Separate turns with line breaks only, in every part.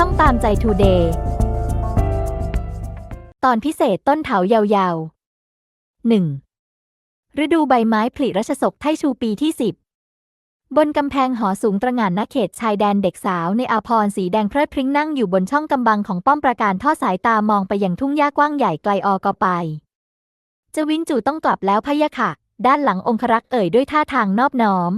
ช่องตามใจทูเดย์ตอนพิเศษต้นเถายาวๆ 1. ฤดูใบไม้ผลิรัชศกไทชูปีที่10บนกำแพงหอสูงตระหง่านณเขตชายแดนเด็กสาวในอาพรสีแดงเพลิดพริ้งนั่งอยู่บนช่องกำบังของป้อมปราการท่อสายตามองไปยังทุ่งหญ้ากว้างใหญ่ไกลออกอไป จะวินจูต้องกลับแล้วพะยะค่ะ ด้านหลังองครักษ์เอ่ยด้วยท่าทางนอบน้อม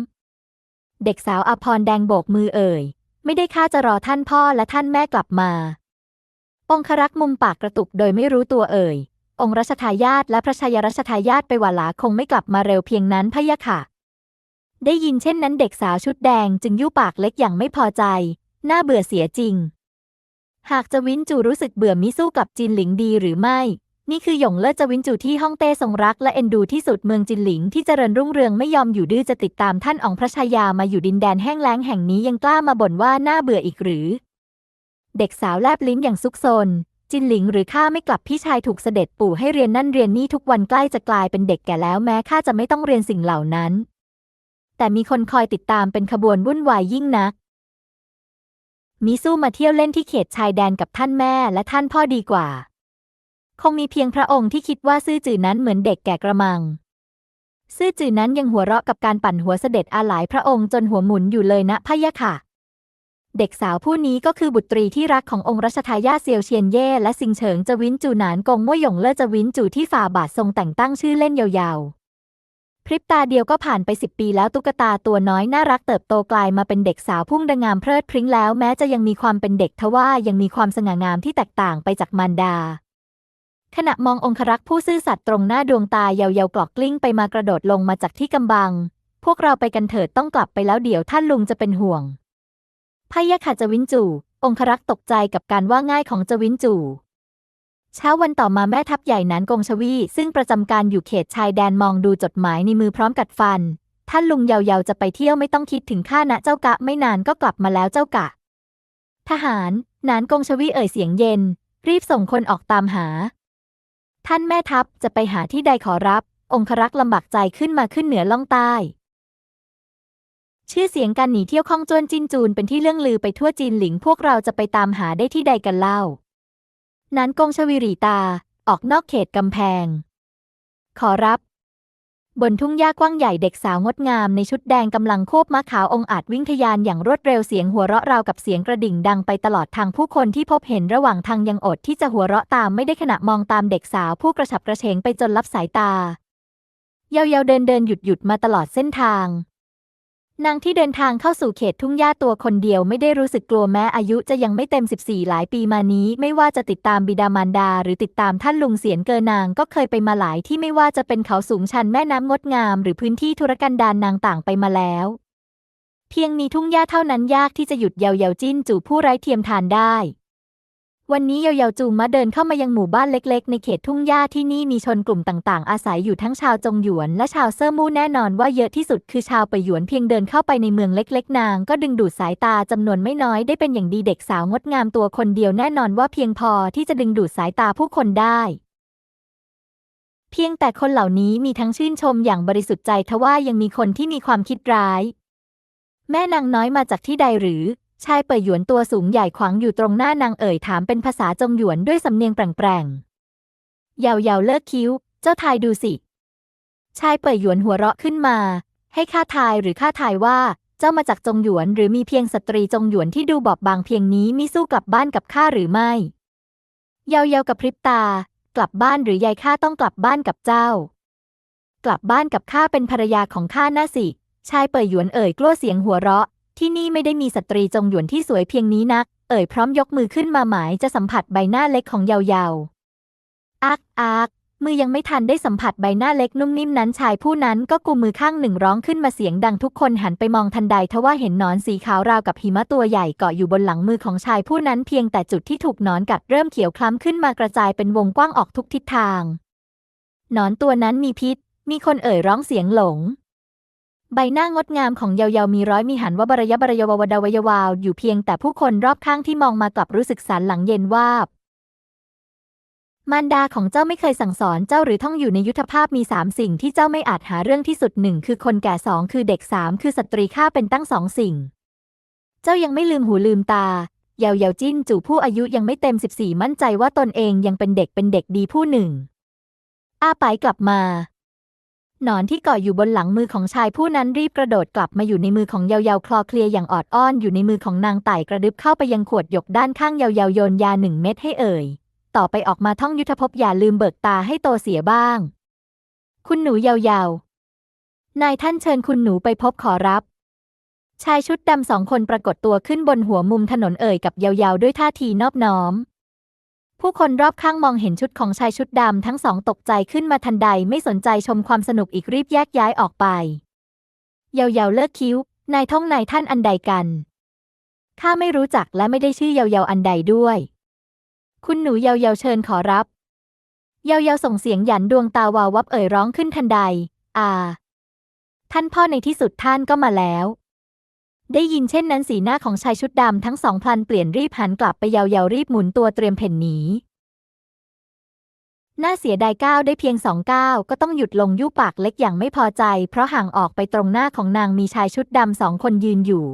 เด็กสาวอาพรแดงโบกมือเอ่ย ไม่ได้ข้าจะรอท่านพ่อและท่านแม่กลับมา องครักษ์มุมปากกระตุกโดยไม่รู้ตัวเอ่ย องค์รัชทายาทและพระชายรัชทายาทไปวาลาคงไม่กลับมาเร็วเพียงนั้นพะยะค่ะ ได้ยินเช่นนั้นเด็กสาวชุดแดงจึงยุปากเล็กอย่างไม่พอใจ น่าเบื่อเสียจริง หากจะวินจูรู้สึกเบื่อมิสู้กับจินหลิงดีหรือไม่ นี่คือหยงเลิศจวินจูที่ฮ่องเต้ทรงรักและเอ็นดูที่สุดเมืองจินหลิงที่เจริญรุ่งเรืองไม่ยอมอยู่ดื้อจะติดตามท่านองค์พระชายามาอยู่ดินแดนแห้งแล้งแห่งนี้ยังกล้ามาบ่นว่าน่าเบื่ออีกหรือ เด็กสาวแลบลิ้นอย่างซุกซนจินหลิงหรือข้าไม่กลับพี่ชายถูกเสด็จปู่ให้เรียนนั่นเรียนนี่ทุกวันใกล้จะกลายเป็นเด็กแก่แล้วแม้ข้าจะไม่ต้องเรียนสิ่งเหล่านั้น แต่มีคนคอยติดตามเป็นขบวนวุ่นวายยิ่งนักมิสู้มาเที่ยวเล่นที่เขตชายแดนกับท่านแม่และท่านพ่อดีกว่า คงมีเพียงพระองค์ที่คิดว่าซื่อจื่อนั้นเหมือนเด็กแก่กระมัง ซื่อจื่อนั้นยังหัวเราะกับการปั่นหัวเสด็จอาหลายพระองค์จนหัวหมุนอยู่เลยนะพะยะค่ะ เด็กสาวผู้นี้ก็คือบุตรีที่รักขององค์รัชทายาทเซียวเชียนเย่และซิงเฉิงจวินจูหนานกงมั่วหยงเล่อจวินจูที่ฝ่าบาททรงแต่งตั้งชื่อเล่นยาวๆ พริบตาเดียวก็ผ่านไปสิบปีแล้วตุ๊กตาตัวน้อยน่ารักเติบโตกลายมาเป็นเด็กสาวพุ่งดังงามเพลิดพริ้งแล้วแม้จะยังมีความเป็นเด็กทว่ายังมีความสง่างามที่แตกต่างไปจากมารดา ขณะมององครักษ์ผู้ซื่อสัตย์ตรงหน้าดวงตาเยาวๆกรอกกลิ้งไปมากระโดดลงมาจากที่กำบัง พวกเราไปกันเถิดต้องกลับไปแล้วเดี๋ยวท่านลุงจะเป็นห่วงพยะค่ะจวินจูองครักษ์ตกใจกับการว่าง่ายของจวินจูเช้าวันต่อมาแม่ทัพใหญ่นานกงชวี ซึ่งประจำการอยู่เขตชายแดนมองดูจดหมายในมือพร้อมกัดฟัน ท่านลุงเยาวๆจะไปเที่ยวไม่ต้องคิดถึงข้านะเจ้ากะไม่นานก็กลับมาแล้วเจ้ากะ ทหารนานกงชวีเอ่ยเสียงเย็น รีบส่งคนออกตามหา ท่านแม่ทัพจะไปหาที่ใดขอรับ องครักษ์ลำบากใจขึ้นมาขึ้นเหนือล่องใต้ ชื่อเสียงการหนีเที่ยวข้องจวนจินจูนเป็นที่เรื่องลือไปทั่วจีนหลิงพวกเราจะไปตามหาได้ที่ใดกันเล่า นั้นกงชวิรีตา ออกนอกเขตกำแพง ขอรับ บนทุ่งหญ้ากว้างใหญ่เด็กสาวงดงามในชุดแดงกำลังโคบม้าขาวองอาจวิ่งทะยานอย่างรวดเร็วเสียงหัวเราะราวกับเสียงกระดิ่งดังไปตลอดทางผู้คนที่พบเห็นระหว่างทางยังอดที่จะหัวเราะตามไม่ได้ขณะมองตามเด็กสาวผู้กระฉับกระเฉงไปจนลับสายตา เยาวๆเดินเดินหยุดหยุดมาตลอดเส้นทาง นางที่เดินทางเข้าสู่เขตทุ่งหญ้าตัวคนเดียวไม่ได้รู้สึกกลัวแม้อายุจะยังไม่เต็ม 14 หลายปีมานี้ ไม่ว่าจะติดตามบิดามารดา หรือติดตามท่านลุงเสียนเกินางก็เคยไปมาหลายที่ไม่ว่าจะเป็นเขาสูงชันแม่น้ำงดงาม หรือพื้นที่ธุรกันดารนางต่างไปมาแล้ว เพียงมีทุ่งหญ้าเท่านั้นยากที่จะหยุดเยาเยาจิ้นจู่ผู้ไร้เทียมทานได้ วันนี้เยาเยาจูมาเดินเข้ามายังหมู่บ้านเล็กๆ ในเขตทุ่งหญ้าที่นี่มีชนกลุ่มต่างๆ อาศัยอยู่ทั้งชาวจงหยวน และชาวเซอร์มู่แน่นอนว่าเยอะที่สุดคือชาวไปหยวนเพียงเดินเข้าไปในเมืองเล็กๆ นาง ก็ดึงดูดสายตาจำนวนไม่น้อยได้เป็นอย่างดีเด็กสาวงดงามตัวคนเดียวแน่นอนว่าเพียงพอที่จะดึงดูดสายตาผู้คนได้เพียงแต่คนเหล่านี้มีทั้งชื่นชมอย่างบริสุทธิ์ใจทว่ายังมีคนที่มีความคิดร้าย แม่นางน้อยมาจากที่ใดหรือ ชายเป่ยหยวนตัวสูงใหญ่ขวางอยู่ตรงหน้านางเอ่ยถามเป็นภาษาจงหยวนด้วยสำเนียงแปลงๆยาวๆเลิกคิ้ว เจ้าทายดูสิ ชายเป่ยหยวนหัวเราะขึ้นมา ให้ข้าทายหรือข้าทายว่า เจ้ามาจากจงหยวน หรือมีเพียงสตรีจงหยวนที่ดูบอบบางเพียงนี้มิสู้กลับบ้านกับข้าหรือไม่เยาวๆกับพริบตา กลับบ้านหรือยายข้าต้องกลับบ้านกับเจ้า กลับบ้านกับข้าเป็นภรรยาของข้าน่าสิ ชายเป่ยหยวนเอ่ยกลัวเสียงหัวเราะ ที่นี่ไม่ได้มีสตรีจงหยวนที่สวยเพียงนี้นัก เอ่ยพร้อมยกมือขึ้นมาหมายจะสัมผัสใบหน้าเล็กของเยาวๆอักอักมือยังไม่ทันได้สัมผัสใบหน้าเล็กนุ่มนิ่มนั้นชายผู้นั้นก็กุมมือข้างหนึ่งร้องขึ้นมาเสียงดังทุกคนหันไปมองทันใดทว่าเห็นนอนสีขาวราวกับหิมะตัวใหญ่เกาะอยู่บนหลังมือของชายผู้นั้นเพียงแต่จุดที่ถูกนอนกัดเริ่มเขียวคล้ำขึ้นมากระจายเป็นวงกว้างออกทุกทิศทางนอนตัวนั้นมีพิษ มีคนเอ่ยร้องเสียงหลง ใบหน้างดงามของเยาวๆมีร้อยมีหันว่าบรยบรยววดาวยาวาว อยู่เพียงแต่ผู้คนรอบข้างที่มองมากลับรู้สึกสันหลังเย็นวาบ มารดาของเจ้าไม่เคยสั่งสอนเจ้าหรือท่องอยู่ในยุทธภาพมีสามสิ่งที่เจ้าไม่อาจหาเรื่องที่สุดหนึ่งคือคนแก่สองคือเด็กสามคือสตรีข้าเป็นตั้งสองสิ่ง เจ้ายังไม่ลืมหูลืมตาเยาเยาจิ้นจู่ผู้อายุยังไม่เต็ม14มั่นใจว่าตนเองยังเป็นเด็กเป็นเด็กดีผู้หนึ่ง อาไปกลับมา นอนที่เกาะอยู่บนหลังมือของชายผู้นั้นรีบกระโดดกลับมาอยู่ในมือของเยาเยาคลอเคลียอย่างออดอ้อนอยู่ในมือของนางไต่กระดึบเข้าไปยังขวดหยกด้านข้างเยาเยาโยนยาหนึ่งเม็ดให้เอ่ย ต่อไปออกมาท่องยุทธภพอย่าลืมเบิกตาให้โตเสียบ้าง คุณหนูเยาเยานายท่านเชิญคุณหนูไปพบขอรับ ชายชุดดำสองคนปรากฏตัวขึ้นบนหัวมุมถนนเอ่ยกับเยาๆด้วยท่าทีนอบน้อม ผู้คนรอบข้างมองเห็นชุดของชายชุดดำทั้งสองตกใจขึ้นมาทันใดไม่สนใจชมความสนุกอีกรีบแยกย้ายออกไป เยาๆเลิกคิ้ว นายท่องนายท่านอันใดกัน ข้าไม่รู้จักและไม่ได้ชื่อเยาๆอันใดด้วย คุณหนูเยาๆเชิญขอรับ เยาๆส่งเสียงหยันดวงตาวาววับเอ่ยร้องขึ้นทันใด อ่า ท่านพ่อในที่สุดท่านก็มาแล้ว ได้ยินเช่นนั้นสีหน้าของชายชุดดำทั้งสองพลันเปลี่ยนรีบหันกลับไปเยาๆรีบหมุนตัวเตรียมเพ่นหนี น่าเสียดายก้าวได้เพียงสองก้าวก็ต้องหยุดลงยุปากเล็กอย่างไม่พอใจ เพราะห่างออกไปตรงหน้าของนางมีชายชุดดำสองคนยืนอยู่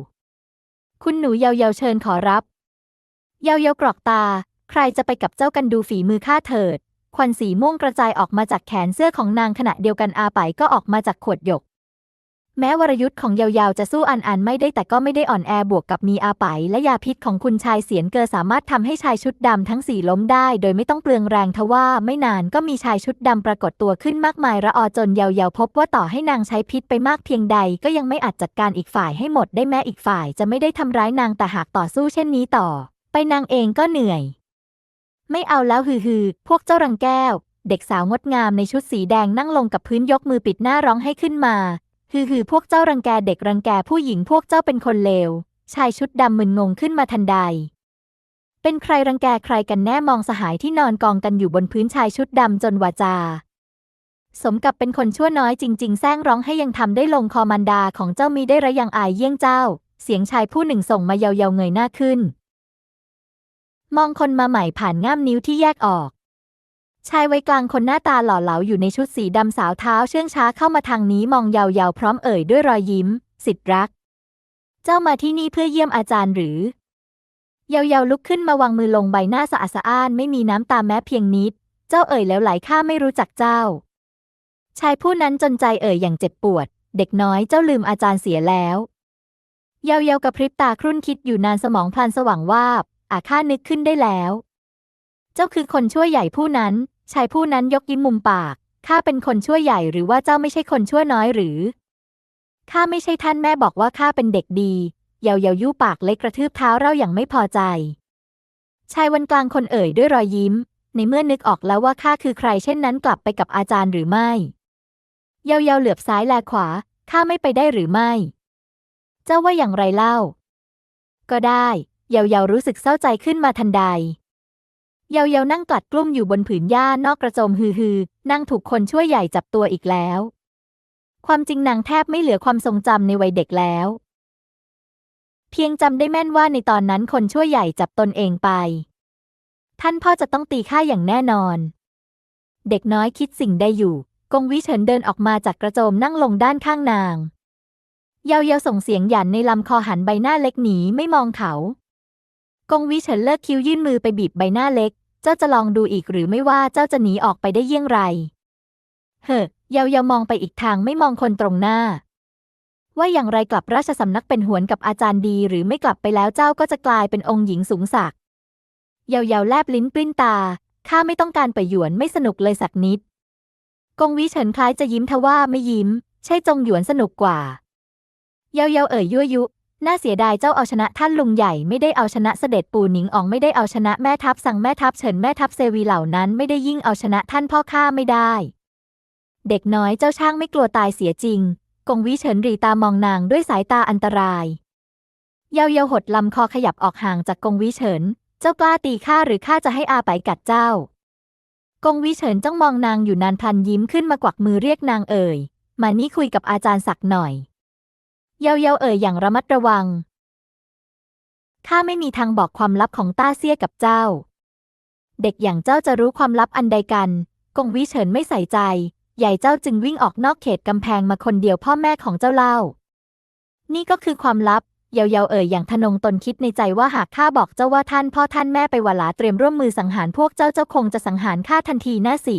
คุณหนูเยาๆเชิญขอรับเยาๆกรอกตา ใครจะไปกับเจ้ากันดูฝีมือข้าเถิด ควันสีม่วงกระจายออกมาจากแขนเสื้อของนางขณะเดียวกันอาไปก็ออกมาจากขวดหยก แม้วรยุทธ์ของยาวๆ จะสู้อันอันไม่ได้แต่ก็ไม่ได้อ่อนแอบวกกับมีอาไปและยาพิษของคุณชายเสียนเกอสามารถทำให้ชายชุดดำทั้งสี่ล้มได้ โดยไม่ต้องเปลืองแรงทว่าไม่นานก็มีชายชุดดำปรากฏตัวขึ้นมากมายระออจนยาวๆ พบว่าต่อให้นางใช้พิษไปมากเพียงใด ก็ยังไม่อาจจัดการอีกฝ่ายให้หมดได้แม้อีกฝ่ายจะไม่ได้ทำร้ายนางแต่หากต่อสู้เช่นนี้ต่อ ไปนางเองก็เหนื่อย ไม่เอาแล้วฮือฮือพวกเจ้ารังแก้วเด็กสาวงดงามในชุดสีแดงนั่งลงกับพื้นยกมือปิดหน้าร้องให้ขึ้นมา ฮือฮือพวกเจ้ารังแกเด็กรังแกผู้หญิงพวกเจ้าเป็นคนเลว ชายชุดดำมึนงงขึ้นมาทันใด เป็นใครรังแกใครกันแน่มองสหายที่นอนกองกันอยู่บนพื้นชายชุดดำจนวาจา สมกับเป็นคนชั่วน้อยจริง ๆ แซงร้องให้ยังทำได้ลงคอมันดาของเจ้ามีได้ระยังอายเยี่ยงเจ้า เสียงชายผู้หนึ่งส่งมาเยาๆเงยหน้าขึ้น มองคนมาใหม่ผ่านง่ามนิ้วที่แยกออก ชายวัยกลางคนหน้าตาหล่อเหลาอยู่ในชุดสีดำสาวเท้าเชื่องช้าเข้ามาทางนี้มองเยาวๆพร้อมเอ่ยด้วยรอยยิ้ม สิทธิรัก เจ้ามาที่นี่เพื่อเยี่ยมอาจารย์หรือเยาวๆลุกขึ้นมาวางมือลงใบหน้าสะอาดสะอ้านไม่มีน้ำตาแม้เพียงนิด เจ้าเอ่ยแล้วไหลข้าไม่รู้จักเจ้า ชายผู้นั้นจนใจเอ่ยอย่างเจ็บปวด เด็กน้อยเจ้าลืมอาจารย์เสียแล้วเยาวๆกระพริบตาครุ่นคิดอยู่นานสมองพลันสว่างวาบอาข้านึกขึ้นได้แล้ว เจ้าคือคนชั่วใหญ่ผู้นั้น ชายผู้นั้นยกยิ้มมุมปาก ข้าเป็นคนชั่วใหญ่หรือว่าเจ้าไม่ใช่คนชั่วน้อยหรือ ข้าไม่ใช่ท่านแม่บอกว่าข้าเป็นเด็กดี เยาเยายู่ปากเล็กกระทืบเท้าเราอย่างไม่พอใจ ชายวันกลางคนเอ่ยด้วยรอยยิ้ม ในเมื่อนึกออกแล้วว่าข้าคือใครเช่นนั้นกลับไปกับอาจารย์หรือไม่ เยาเยาเหลือบซ้ายแลขวา ข้าไม่ไปได้หรือไม่ เจ้าว่าอย่างไรเล่า ก็ได้ เยาเยารู้สึกเศร้าใจขึ้นมาทันใด เยาเยานั่งกลัดกลุ้มอยู่บนผืนหญ้านอกกระโจมฮือฮือนั่งถูกคนช่วยใหญ่จับตัวอีกแล้ว ความจริงนางแทบไม่เหลือความทรงจำในวัยเด็กแล้ว เพียงจำได้แม่นว่าในตอนนั้นคนช่วยใหญ่จับตนเองไป ท่านพ่อจะต้องตีข้าอย่างแน่นอน เด็กน้อยคิดสิ่งใดอยู่กงวิเฉินเดินออกมาจากกระโจมนั่งลงด้านข้างนาง เยาเยาส่งเสียงหยันในลำคอหันใบหน้าเล็กหนีไม่มองเขา กงวิเฉินเลิกคิ้วยื่นมือไปบีบใบหน้าเล็ก เจ้าจะลองดูอีกหรือไม่ว่าเจ้าจะหนีออกไปได้เยี่ยงไร เฮ้เยาเยามองไปอีกทางไม่มองคนตรงหน้า ว่าอย่างไรกลับราชสำนักเป็นหวนกับอาจารย์ดีหรือไม่กลับไปแล้วเจ้าก็จะกลายเป็นองค์หญิงสูงศักเยาเยาแลบลิ้นปลิ้นตา ข้าไม่ต้องการไปหยวนไม่สนุกเลยสักนิด กงวิเฉินคล้ายจะยิ้มทว่าไม่ยิ้ม ใช่จงหยวนสนุกกว่า เยาเยาเอ่ยยั่วยุ น่าเสียดายเจ้าเอาชนะท่านลุงใหญ่ไม่ได้เอาชนะเสด็จปู่หนิงอองไม่ได้เอาชนะแม่ทัพสั่งแม่ทัพเฉินแม่ทัพเซวีเหล่านั้นไม่ได้ยิ่งเอาชนะท่านพ่อข้าไม่ได้ เด็กน้อยเจ้าช่างไม่กลัวตายเสียจริง กงวิเฉินรีตามองนางด้วยสายตาอันตราย เยาเยาหดลำคอขยับออกห่างจากกงวิเฉิน เจ้ากล้าตีข้าหรือข้าจะให้อาไปกัดเจ้า กงวิเฉินจ้องมองนางอยู่นานพันยิ้มขึ้นมากวักมือเรียกนางเอ่ยมานี่คุยกับอาจารย์สักหน่อย เยาเยาเอ่ยอย่างระมัดระวัง ข้าไม่มีทางบอกความลับของต้าเซี่ยกับเจ้า เด็กอย่างเจ้าจะรู้ความลับอันใดกัน กงวิเฉินไม่ใส่ใจ ใหญ่เจ้าจึงวิ่งออกนอกเขตกำแพงมาคนเดียวพ่อแม่ของเจ้าเล่า นี่ก็คือความลับ เยาเยาเอ่ยอย่างทนงตนคิดในใจว่าหากข้าบอกเจ้าว่าท่านพ่อท่านแม่ไปวาหลาเตรียมร่วมมือสังหารพวกเจ้าเจ้าคงจะสังหารข้าทันทีน่าสิ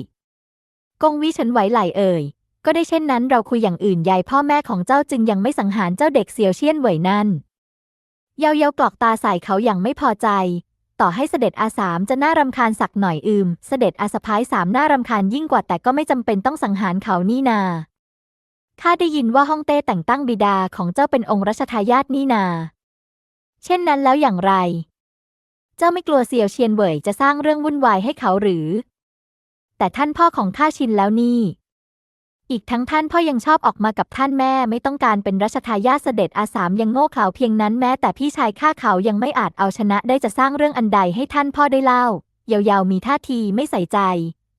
กงวิเฉินไหวไหลเอ่ย ก็ได้เช่นนั้นเราคุยอย่างอื่นยายพ่อแม่ของเจ้าจึงยังไม่สังหารเจ้าเด็กเสียวเชียนเหวยนั่น เยาเยากรอกตาใส่เขาอย่างไม่พอใจ ต่อให้เสด็จอาสามจะน่ารำคาญสักหน่อยอืม เสด็จอาสะพ้ายสามน่ารำคาญยิ่งกว่าแต่ก็ไม่จำเป็นต้องสังหารเขานี่นาข้าได้ยินว่าฮ่องเต้แต่งตั้งบิดาของเจ้าเป็นองค์รัชทายาทนี่นา เช่นนั้นแล้วอย่างไร เจ้าไม่กลัวเสี่ยวเชียนเหวยจะสร้างเรื่องวุ่นวายให้เขาหรือ แต่ท่านพ่อของข้าชินแล้วนี่ อีกทั้งท่านพ่อยังชอบออกมากับท่านแม่ไม่ต้องการเป็นรัชทายาทเสด็จอาสามยังโง่เขลาเพียงนั้นแม้แต่พี่ชายข้าเขายังไม่อาจเอาชนะได้จะสร้างเรื่องอันใดให้ท่านพ่อได้เล่า ยาวๆมีท่าทีไม่ใส่ใจ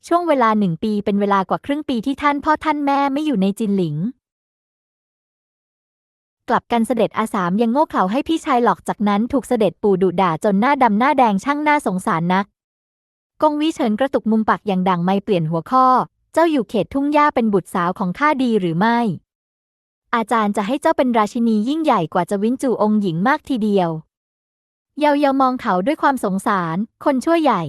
ช่วงเวลาหนึ่งปีเป็นเวลากว่าครึ่งปีที่ท่านพ่อท่านแม่ไม่อยู่ในจินหลิง กลับกันเสด็จอาสามยังโง่เขลาให้พี่ชายหลอกจากนั้นถูกเสด็จปู่ดุด่าจนหน้าดำหน้าแดงช่างน่าสงสารนักกงวิเฉินกระตุกมุมปากอย่างดังไม่เปลี่ยนหัวข้อ เจ้าอยู่เขตทุ่งหญ้าเป็นบุตรสาวของข้าดีหรือไม่ อาจารย์จะให้เจ้าเป็นราชินียิ่งใหญ่กว่าจะวินจูองค์หญิงมากทีเดียว เยาเยามองเขาด้วยความสงสาร คนชั่วใหญ่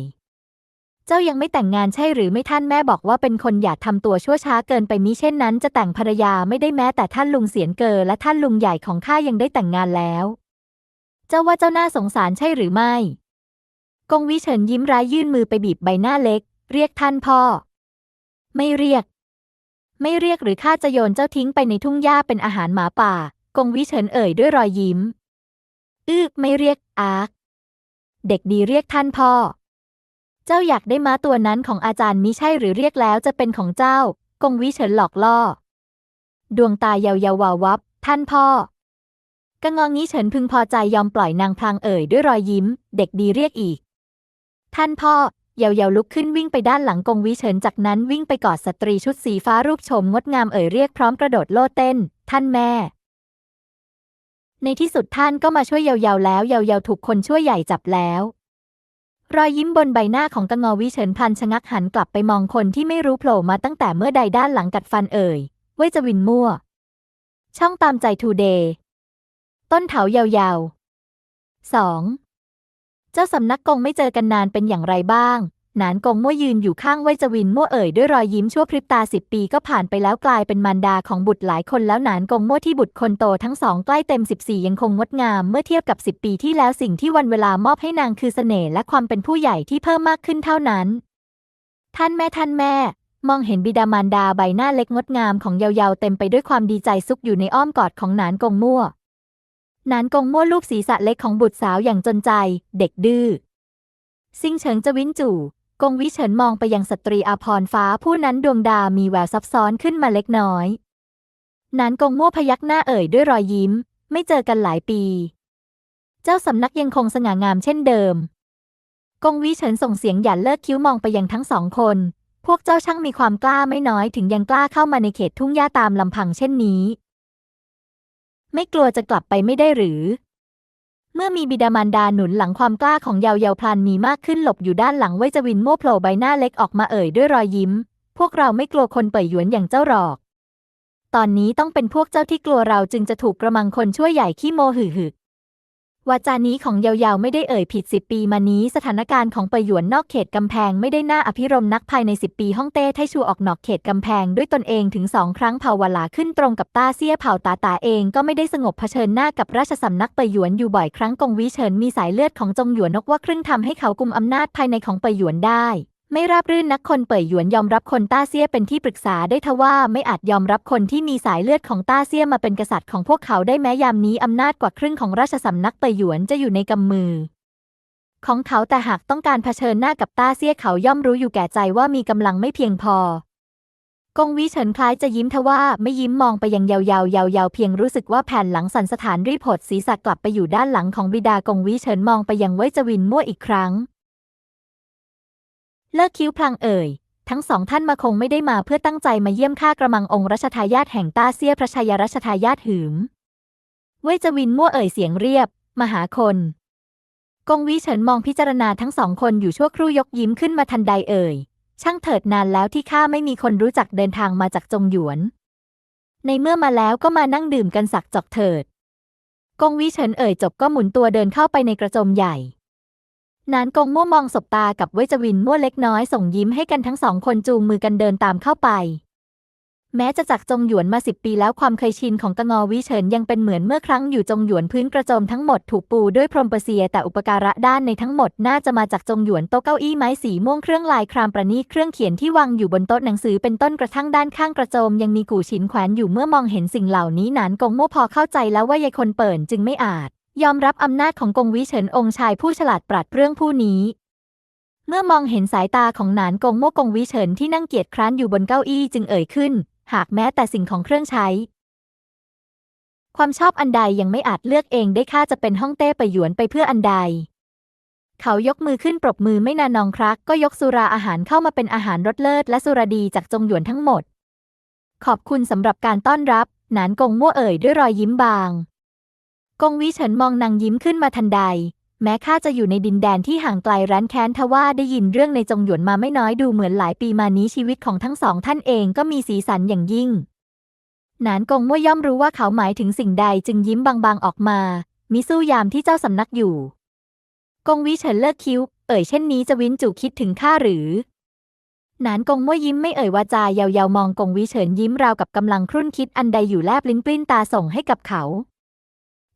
เจ้ายังไม่แต่งงานใช่หรือไม่ท่านแม่บอกว่าเป็นคนอย่าทำตัวชั่วช้าเกินไปมิเช่นนั้น จะแต่งภรรยาไม่ได้แม้แต่ท่านลุงเสียนเกอและท่านลุงใหญ่ของข้ายังได้แต่งงานแล้ว เจ้าว่าเจ้าน่าสงสารใช่หรือไม่ กงวิเฉินยิ้มร้ายยื่นมือไปบีบใบหน้าเล็ก เรียกท่านพ่อ ไม่เรียก ไม่เรียกหรือข้าจะโยนเจ้าทิ้งไปในทุ่งหญ้าเป็นอาหารหมาป่า กงวิเฉินเอ่ยด้วยรอยยิ้ม อึกไม่เรียกอาร์คเด็กดีเรียกท่านพ่อ เจ้าอยากได้ม้าตัวนั้นของอาจารย์มิใช่หรือเรียกแล้วจะเป็นของเจ้า กงวิเฉินหลอกล่อ ดวงตายาวๆวาววับ ท่านพ่อกะงองงี้เฉินพึงพอใจยอมปล่อยนางพลางเอ่ยด้วยรอยยิ้ม เด็กดีเรียกอีก ท่านพ่อ เยาเยาลุกขึ้นวิ่งไปด้านหลังกงวิเฉินจากนั้นวิ่งไปกอดสตรีชุดสีฟ้ารูปโฉมงดงามเอ่ยเรียกพร้อมกระโดดโลดเต้น ท่านแม่ ในที่สุดท่านก็มาช่วยเยาเยาแล้วเยาเยาถูกคนช่วยใหญ่จับแล้ว รอยยิ้มบนใบหน้าของกะงอวิเฉินพันชะงักหันกลับไปมองคนที่ไม่รู้โผล่มาตั้งแต่เมื่อใดด้านหลังกัดฟันเอ่ยเว่ยจวินมั่ว ช่องตามใจทูเดย์ต้นเถายาวๆ 2. เจ้าสำนักกงไม่เจอกันนานเป็นอย่างไรบ้าง หนานกงมั่วยืนอยู่ข้างไวจวินมั่วเอ่ยด้วยรอยยิ้มชั่วพริบตาสิบปีก็ผ่านไปแล้วกลายเป็นมารดาของบุตรหลายคนแล้วหนานกงมั่วที่บุตรคนโตทั้งสองใกล้เต็ม 14 ยังคงงดงามเมื่อเทียบกับ 10 ปีที่แล้วสิ่งที่วันเวลามอบให้นางคือเสน่ห์และความเป็นผู้ใหญ่ที่เพิ่มมากขึ้นเท่านั้น ท่านแม่ท่านแม่ มองเห็นบิดามารดาใบหน้าเล็กงดงามของเยาวๆเต็มไปด้วยความดีใจซุกอยู่ในอ้อมกอดของหนานกงมั่ว นานกงมั่วลูบศีรษะเล็กของบุตรสาวอย่างจนใจ เด็กดื้อซิงเฉิงจะวินจู่ กงวิเฉินมองไปยังสตรีอาพรฟ้าผู้นั้นดวงดาวมีแววซับซ้อนขึ้นมาเล็กน้อยนานกงมั่วพยักหน้าเอ่ยด้วยรอยยิ้ม ไม่เจอกันหลายปี เจ้าสำนักยังคงสง่างามเช่นเดิม กงวิเฉินส่งเสียงหยันเลิกคิ้วมองไปยังทั้งสองคน พวกเจ้าช่างมีความกล้าไม่น้อยถึงยังกล้าเข้ามาในเขตทุ่งหญ้าตามลำพังเช่นนี้ ไม่กลัวจะกลับไปไม่ได้หรือ เมื่อมีบิดามารดาหนุนหลังความกล้าของเยาเยาพลันมีมากขึ้นหลบอยู่ด้านหลังไวจวินมั่วโผล่ใบหน้าเล็กออกมาเอ่ยด้วยรอยยิ้ม พวกเราไม่กลัวคนเป่ยหยวนอย่างเจ้าหรอก ตอนนี้ต้องเป็นพวกเจ้าที่กลัวเราจึงจะถูกกระมังคนชั่วใหญ่ขี้โมหือหึก วาจานี้ของเยาวๆ ไม่ได้เอ่ยผิดสิบปีมานี้สถานการณ์ของเป่ยหยวนนอกเขตกำแพงไม่ได้น่าอภิรมนักภายในสิบปีฮ่องเต้ไทชูออกนอกเขตกำแพงด้วยตนเองถึงสองครั้งเผาวลาขึ้นตรงกับต้าเซี่ยเผาตาตาเองก็ไม่ได้สงบเผชิญหน้ากับราชสำนักเป่ยหยวนอยู่บ่อยครั้งกงวิเฉินมีสายเลือดของจงหยวนนกว่าครึ่งทำให้เขากุมอำนาจภายในของปหยวนได้ ไม่ราบรื่นนักคนเป่ยหยวนยอมรับคนต้าเซี่ยเป็นที่ปรึกษาได้ทว่าไม่อาจยอมรับคนที่มีสายเลือดของต้าเซี่ยมาเป็นกษัตริย์ของพวกเขาได้แม้ยามนี้อำนาจกว่าครึ่งของราชสำนักเป่ยหยวนจะอยู่ในกำมือ ของเขาแต่หากต้องการเผชิญหน้ากับต้าเซี่ยเขาย่อมรู้อยู่แก่ใจว่ามีกำลังไม่เพียงพอกงวิเฉินคล้ายจะยิ้มทว่าไม่ยิ้มมองไปยังยาวๆยาวๆเพียงรู้สึกว่าแผ่นหลังสันสถานรีบหดศีรษะกลับไปอยู่ด้านหลังของบิดากงวิเฉินมองไปยังเว่ยจวินมั่วอีกครั้ง เลิกคิ้วพลางเอ่ย ทั้งสองท่านมาคงไม่ได้มาเพื่อตั้งใจมาเยี่ยมข้ากระมังองค์รัชทายาทแห่งต้าเซียพระชายรัชทายาทหืม เวจวินมั่วเอ่ยเสียงเรียบ มหาคน กงวิเฉินมองพิจารณาทั้งสองคนอยู่ชั่วครู่ยกยิ้มขึ้นมาทันใดเอ่ย ช่างเถิดนานแล้วที่ข้าไม่มีคนรู้จักเดินทางมาจากจงหยวน ในเมื่อมาแล้วก็มานั่งดื่มกันสักจอกเถิด กงวิเฉินเอ่ยจบก็หมุนตัวเดินเข้าไปในกระโจมใหญ่ นานกงมั่วมองสบตากับเวจวินมั่วเล็กน้อยส่งยิ้มให้กันทั้งสองคนจูงมือกันเดินตามเข้าไป แม้จะจากจงหยวนมาสิบปีแล้วความเคยชินของกงอวิเฉินยังเป็นเหมือนเมื่อครั้งอยู่จงหยวนพื้นกระโจมทั้งหมดถูกปูด้วยพรมเปเสียแต่อุปการะด้านในทั้งหมดน่าจะมาจากจงหยวนโต๊ะเก้าอี้ไม้สีม่วงเครื่องลายครามประณีตเครื่องเขียนที่วางอยู่บนโต๊ะหนังสือเป็นต้นกระทั่งด้านข้างกระโจมยังมีกู่ฉินแขวนอยู่เมื่อมองเห็นสิ่งเหล่านี้นานกงโม่วพอเข้าใจแล้วว่ายายคนเปิ่นจึงไม่อาจ ยอมรับอำนาจของกงวิเฉินองค์ชายผู้ฉลาดปราดเปรื่องผู้นี้ เมื่อมองเห็นสายตาของหนานกงโม่กงวิเฉินที่นั่งเกียจคร้านอยู่บนเก้าอี้จึงเอ่ยขึ้น หากแม้แต่สิ่งของเครื่องใช้ ความชอบอันใดยังไม่อาจเลือกเองได้ข้าจะเป็นห้องเต้ไปหยวนไปเพื่ออันใด เขายกมือขึ้นปรบมือไม่นานนองครัก ก็ยกสุราอาหารเข้ามาเป็นอาหารรสเลิศและสุราดีจากจงหยวนทั้งหมด ขอบคุณสำหรับการต้อนรับ หนานกงมั่วเอ่ยด้วยรอยยิ้มบาง กงวิเฉินมองนางยิ้มขึ้นมาทันใด แม้ข้าจะอยู่ในดินแดนที่ห่างไกลร้านแค้นทว่าได้ยินเรื่องในจงหยวนมาไม่น้อยดูเหมือนหลายปีมานี้ชีวิตของทั้งสองท่านเองก็มีสีสันอย่างยิ่ง หนานกงมั่วย่อมรู้ว่าเขาหมายถึงสิ่งใดจึงยิ้มบางๆออกมา มิสู้ยามที่เจ้าสำนักอยู่ กงวิเฉินเลิกคิ้ว เอ่ยเช่นนี้จะวินจูคิดถึงข้าหรือหนานกงมั่วยิ้มไม่เอ่ยวาจายาวๆมองกงวิเฉินยิ้มราวกับกำลังครุ่นคิดอันใดอยู่แลบลิ้นปลิ้นตาส่งให้กับเขา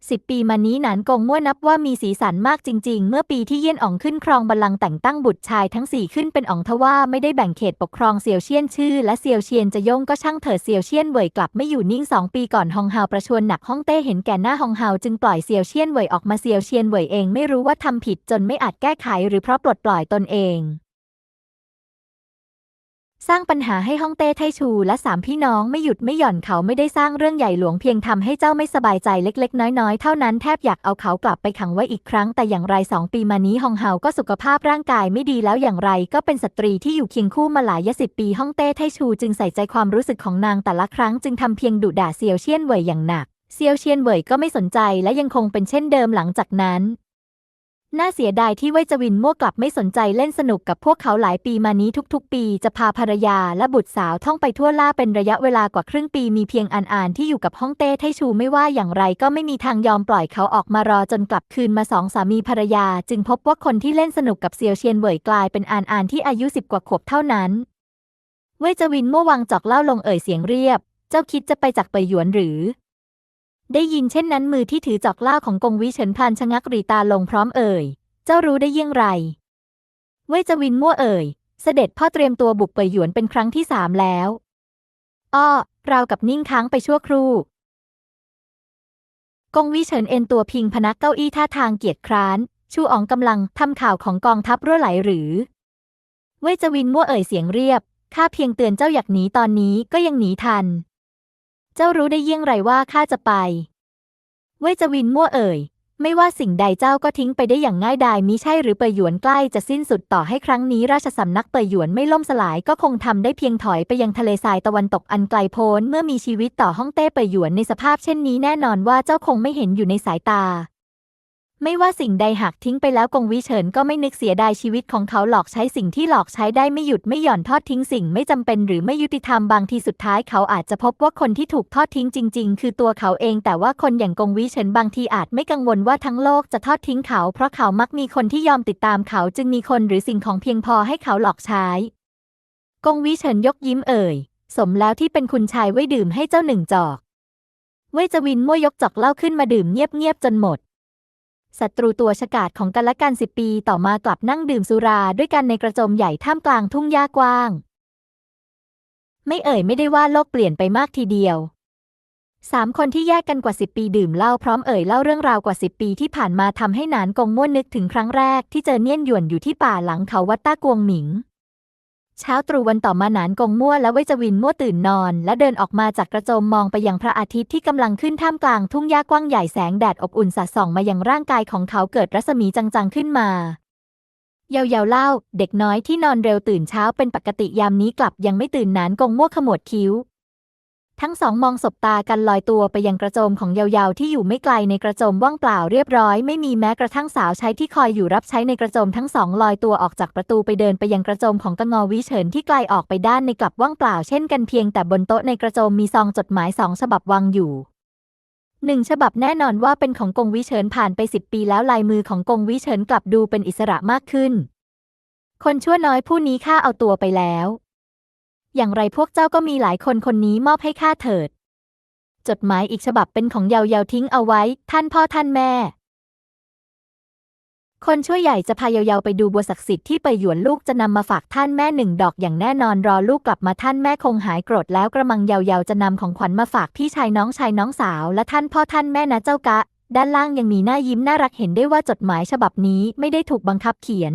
สิบปีมานี้หนานกงมั่วนับว่ามีสีสันมากจริง ๆ เมื่อปีที่เยี่ยนอ๋องขึ้นครองบัลลังก์แต่งตั้งบุตรชายทั้งสี่ขึ้นเป็นอ๋องทว่าไม่ได้แบ่งเขตปกครองเซียวเชียนชื่อ และเซียวเชียนจะย่งก็ช่างเถิดเซียวเชียนเว่ยกลับไม่อยู่นิ่งสองปีก่อนฮองเฮาประชวนหนักฮ่องเต้เห็นแก่หน้าฮองเฮาจึงปล่อยเซียวเชียนเว่ยออกมาเซียวเชียนเว่ยเองไม่รู้ว่าทำผิดจนไม่อาจแก้ไขหรือเพราะปลดปล่อยตนเอง สร้างปัญหาให้ฮ่องเต้ไทชูและสามพี่น้องไม่หยุดไม่หย่อนเขาไม่ได้สร้างเรื่องใหญ่หลวงเพียงทำให้เจ้าไม่สบายใจเล็ก ๆ น้อยๆ เท่านั้นแทบอยากเอาเขากลับไปขังไว้อีกครั้ง แต่อย่างไรสองปีมานี้ฮองเฮาก็สุขภาพร่างกายไม่ดีแล้วอย่างไร ก็เป็นสตรีที่อยู่เคียงคู่มาหลายสิบปีฮ่องเต้ไทชูจึงใส่ใจความรู้สึกของนางแต่ละครั้งจึงทำเพียงดุด่าเซียวเชียนเว่ยอย่างหนักเซียวเชียนเว่ยก็ไม่สนใจและยังคงเป็นเช่นเดิมหลังจากนั้น น่าเสียดายที่เวจวินมั่วกลับไม่สนใจเล่นสนุกกับพวกเขาหลายปีมานี้ทุกๆ ปีจะพาภรรยาและบุตรสาวท่องไปทั่วล่าเป็นระยะเวลากว่าครึ่งปีมีเพียงอันอ่านที่อยู่กับฮ่องเต้ไทชูไม่ว่าอย่างไรก็ไม่มีทางยอมปล่อยเขาออกมารอจนกลับคืนมาสองสามีภรรยา จึงพบว่าคนที่เล่นสนุกกับเซียวเชียนเหวยกลายเป็นอันอ่านที่อายุสิบกว่าขวบเท่านั้น เวจวินมั่ววางจอกเล้าลงเอ่ยเสียงเรียบ เจ้าคิดจะไปจากเปยหยวนหรือ ได้ยินเช่นนั้นมือที่ถือจอกเหล้าของกงวิเฉินพลันชะงักรีตาลงพร้อมเอ่ย เจ้ารู้ได้เยี่ยงไร เว่ยจวินมั่วเอ่ย เสด็จพ่อเตรียมตัวบุกไปหยวนเป็นครั้งที่สามแล้ว อ้อเรากับนิ่งค้างไปชั่วครู่ กงวิเฉินเอ็นตัวพิงพนักเก้าอี้ท่าทางเกียจคร้าน ชูอ๋องกำลังทำข่าวของกองทัพรั่วไหลหรือ เว่ยจวินมั่วเอ่ยเสียงเรียบ ข้าเพียงเตือนเจ้าอยากหนีตอนนี้ก็ยังหนีทัน เจ้ารู้ได้เยี่ยงไรว่าข้าจะไป เว่ยจวินมั่วเอ่ย ไม่ว่าสิ่งใดเจ้าก็ทิ้งไปได้อย่างง่ายดายมิใช่หรือเปยหยวนใกล้จะสิ้นสุดต่อให้ครั้งนี้ ราชสำนักเปยหยวนไม่ล่มสลายก็คงทำได้เพียงถอยไปยังทะเลทรายตะวันตกอันไกลโพ้นเมื่อมีชีวิตต่อห้องเต้เปยหยวนในสภาพเช่นนี้แน่นอนว่าเจ้าคงไม่เห็นอยู่ในสายตา ไม่ว่าสิ่งใดหากทิ้งไปแล้วกงวิเฉินก็ไม่นึกเสียดายชีวิตของเขาหลอกใช้สิ่งที่หลอกใช้ได้ไม่หยุดไม่หย่อนทอดทิ้งสิ่งไม่จำเป็นหรือไม่ยุติธรรมบางทีสุดท้ายเขาอาจจะพบว่าคนที่ถูกทอดทิ้งจริง ๆ คือตัวเขาเอง แต่ว่าคนอย่างกงวิเฉินบางทีอาจไม่กังวลว่าทั้งโลกจะทอดทิ้งเขา เพราะเขามักมีคนที่ยอมติดตามเขาจึงมีคนหรือสิ่งของเพียงพอให้เขาหลอกใช้ กงวิเฉินยกยิ้มเอ่ย สมแล้วที่เป็นคุณชายไว้ดื่มให้เจ้าหนึ่งจอก เวจวินมั่วยกจอกเหล้าขึ้นมาดื่มเงียบๆจนหมด ศัตรูตัวฉกาจของกันและกันสิบปีต่อมากลับนั่งดื่มสุราด้วยกันในกระโจมใหญ่ท่ามกลางทุ่งหญ้ากว้าง ไม่เอ่ยไม่ได้ว่าโลกเปลี่ยนไปมากทีเดียวสามคนที่แยกกันกว่าสิบปีดื่มเหล้าพร้อมเอ่ยเล่าเรื่องราวกว่าสิบปีที่ผ่านมาทำให้หนานกงม่วนนึกถึงครั้งแรกที่เจอเนียนหยวนอยู่ที่ป่าหลังเขาวัดต้ากวงหมิง เช้าตรู่วันต่อมาหนานกงมั่วและเว่ยจวินมั่วตื่นนอน และเดินออกมาจากกระโจมมองไปยังพระอาทิตย์ที่กำลังขึ้นท่ามกลางทุ่งหญ้ากว้างใหญ่แสงแดดอบอุ่นสาดส่องมายังร่างกายของเขาเกิดรัศมีจางๆขึ้นมาเยาเยาเล่า เด็กน้อยที่นอนเร็วตื่นเช้าเป็นปกติยามนี้กลับยังไม่ตื่นหนานกงมั่วขมวดคิ้ว ทั้งสองมองสบตากันลอยตัวไปยังกระโจมของเยาเยาที่อยู่ไม่ไกลในกระโจมว่างเปล่าเรียบร้อยไม่มีแม้กระทั่งสาวใช้ที่คอยอยู่รับใช้ในกระโจมทั้งสองลอยตัวออกจากประตูไปเดินไปยังกระโจมของกงอวิเฉินที่ไกลออกไปด้านในกลับว่างเปล่าเช่นกันเพียงแต่บนโต๊ะในกระโจมมีซองจดหมายสองฉบับวางอยู่หนึ่งฉบับแน่นอนว่าเป็นของกงวิเฉินผ่านไปสิบปีแล้วลายมือของกงวิเฉินกลับดูเป็นอิสระมากขึ้น คนชั่วน้อยผู้นี้ข้าเอาตัวไปแล้ว อย่างไรพวกเจ้าก็มีหลายคนคนนี้มอบให้ข้าเถิด จดหมายอีกฉบับเป็นของเยาเยาทิ้งเอาไว้ ท่านพ่อท่านแม่ คนช่วยใหญ่จะพาเยาเยาไปดูบัวศักดิ์สิทธิ์ที่ไปหยวนลูกจะนำมาฝากท่านแม่หนึ่งดอกอย่างแน่นอนรอลูกกลับมาท่านแม่คงหายโกรธแล้วกระมังเยาเยาจะนำของขวัญมาฝากพี่ชายน้องชายน้องสาว และท่านพ่อท่านแม่นะเจ้ากะ ด้านล่างยังมีหน้ายิ้มน่ารักเห็นได้ว่าจดหมายฉบับนี้ไม่ได้ถูกบังคับเขียน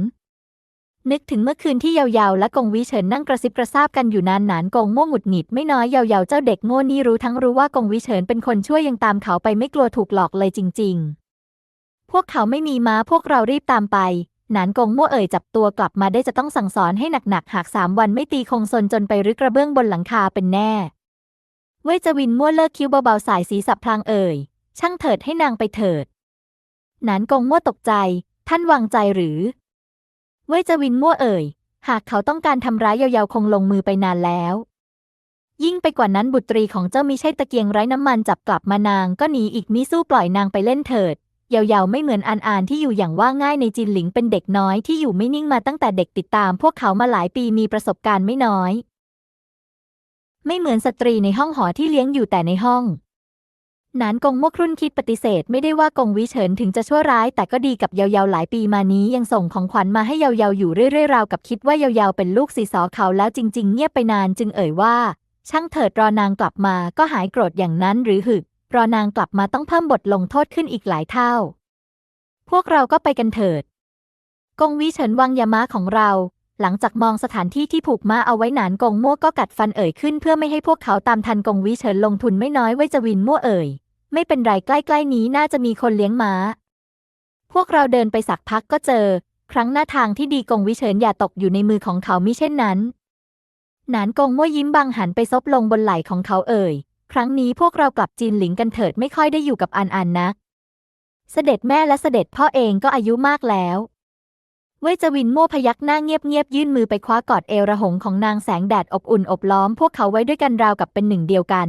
นึกถึงเมื่อคืนที่เยาๆและกงวิเฉินนั่งกระซิบกระซาบกันอยู่นานหนานกงม่วงหงุดหงิดไม่น้อยเยาๆเจ้าเด็กโง่นี่รู้ทั้งรู้ว่ากงวิเฉินเป็นคนช่วยยังตามเขาไปไม่กลัวถูกหลอกเลยจริง ๆ พวกเขาไม่มีม้าพวกเรารีบตามไป หนานกงม่วเอ่ยจับตัวกลับมาได้จะต้องสั่งสอนให้หนักๆ หากสามวันไม่ตีคงซนจนไปรึกระเบื้องบนหลังคาเป็นแน่ เวจวินม่วเลิกคิ้วเบาๆสายสีสับพลางเอ่ย ช่างเถิดให้นางไปเถิด หนานกงม่วตกใจ ท่านวางใจหรือ เว่ยจวินมั่วเอ่ย หากเขาต้องการทำร้ายเยาวๆคงลงมือไปนานแล้ว ยิ่งไปกว่านั้นบุตรีของเจ้ามิใช่ตะเกียงไร้น้ำมันจับกลับมานางก็หนีอีกมิสู้ปล่อยนางไปเล่นเถิดเยาวๆไม่เหมือนอานอานที่อยู่อย่างว่าง่ายในจินหลิงเป็นเด็กน้อยที่อยู่ไม่นิ่งมาตั้งแต่เด็กติดตาม พวกเขามาหลายปีมีประสบการณ์ไม่น้อย ไม่เหมือนสตรีในห้องหอที่เลี้ยงอยู่แต่ในห้อง นานกงมั่วครุ่นคิดปฏิเสธไม่ได้ว่ากงวิเฉินถึงจะชั่วร้าย แต่ก็ดีกับเยาวๆหลายปีมานี้ยังส่งของขวัญมาให้เยาวๆอยู่เรื่อยๆราวกับคิดว่าเยาวๆเป็นลูกสีสอเขาแล้วจริง ๆ เงียบไปนานจึงเอ่ยว่า ช่างเถิดรอนางกลับมาก็หายโกรธอย่างนั้นหรือหึรอนางกลับมาต้องเพิ่มบทลงโทษขึ้นอีกหลายเท่า พวกเราก็ไปกันเถิด กงวิเฉินวังยาม้าของเรา หลังจากมองสถานที่ที่ผูกม้าเอาไว้หนานกงมั่วก็กัดฟันเอ่ยขึ้น เพื่อไม่ให้พวกเขาตามทันกงวิเฉินลงทุนไม่น้อยไว้จะวินมั่วเอ่ย ไม่เป็นไรใกล้ๆนี้น่าจะมีคนเลี้ยงม้า พวกเราเดินไปสักพักก็เจอ ครั้งหน้าทางที่ดีกงวิเฉินอย่าตกอยู่ในมือของเขามิเช่นนั้น หนานกงมั่วยิ้มบางหันไปซบลงบนไหล่ของเขาเอ่ย ครั้งนี้พวกเรากลับจีนหลิงกันเถิดไม่ค่อยได้อยู่กับอันอันนัก เสด็จแม่และเสด็จพ่อเองก็อายุมากแล้วเวจวินมั่วพยักหน้าเงียบๆยื่นมือไปคว้ากอดเอวระหงของนางแสงแดดอบอุ่นอบล้อมพวกเขาไว้ด้วยกันราวกับเป็นหนึ่งเดียวกัน